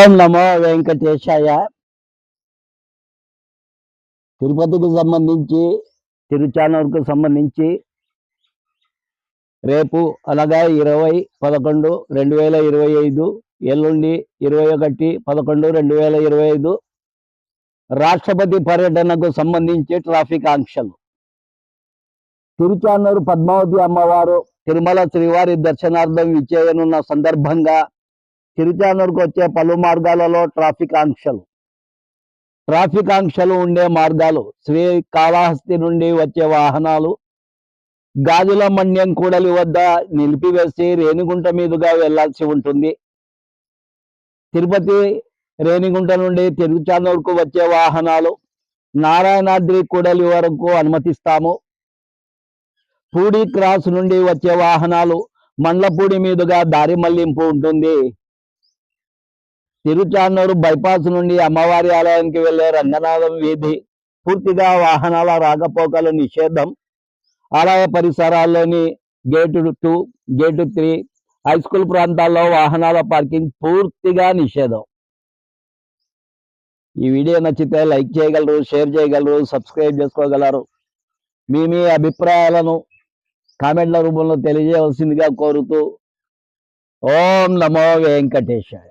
ఓం నమో వెంకటేశాయ. తిరుపతికి సంబంధించి తిరుచానూరుకు సంబంధించి రేపు అనగా ఇరవై పదకొండు రెండు వేల ఇరవై ఐదు ఎల్లుండి ఇరవై ఒకటి పదకొండు రెండు వేల ఇరవై ఐదు రాష్ట్రపతి పర్యటనకు సంబంధించి ట్రాఫిక్ ఆంక్షలు. తిరుచానూరు పద్మావతి అమ్మవారు తిరుమల శ్రీవారి దర్శనార్థం విచ్చేయనున్న సందర్భంగా చిరుచానూరుకు వచ్చే పలు మార్గాలలో ట్రాఫిక్ ఆంక్షలు. ట్రాఫిక్ ఆంక్షలు ఉండే మార్గాలు శ్రీ కాళహస్తి నుండి వచ్చే వాహనాలు గాజుల మన్యం కూడలి వద్ద నిలిపివేసి రేణిగుంట మీదుగా వెళ్ళాల్సి ఉంటుంది. తిరుపతి రేణిగుంట నుండి తిరుచానూరుకు వచ్చే వాహనాలు నారాయణాద్రి కూడలి వరకు అనుమతిస్తాము. పూడి క్రాస్ నుండి వచ్చే వాహనాలు మండ్లపూడి మీదుగా దారి మళ్ళింపు ఉంటుంది. తిరుచానూరు బైపాస్ నుండి అమ్మవారి ఆలయానికి వెళ్ళే రంగనాథం వీధి పూర్తిగా వాహనాల రాకపోకలు నిషేధం. ఆలయ పరిసరాల్లోని gate two gate three high school ప్రాంతాల్లో వాహనాల పార్కింగ్ పూర్తిగా నిషేధం. ఈ వీడియో నచ్చితే లైక్ చేయగలరు షేర్ చేయగలరు సబ్స్క్రైబ్ చేసుకోగలరు. మీ మీ అభిప్రాయాలను కామెంట్ల రూపంలో తెలియజేయవలసిందిగా కోరుతూ ఓం నమో వెంకటేశాయ.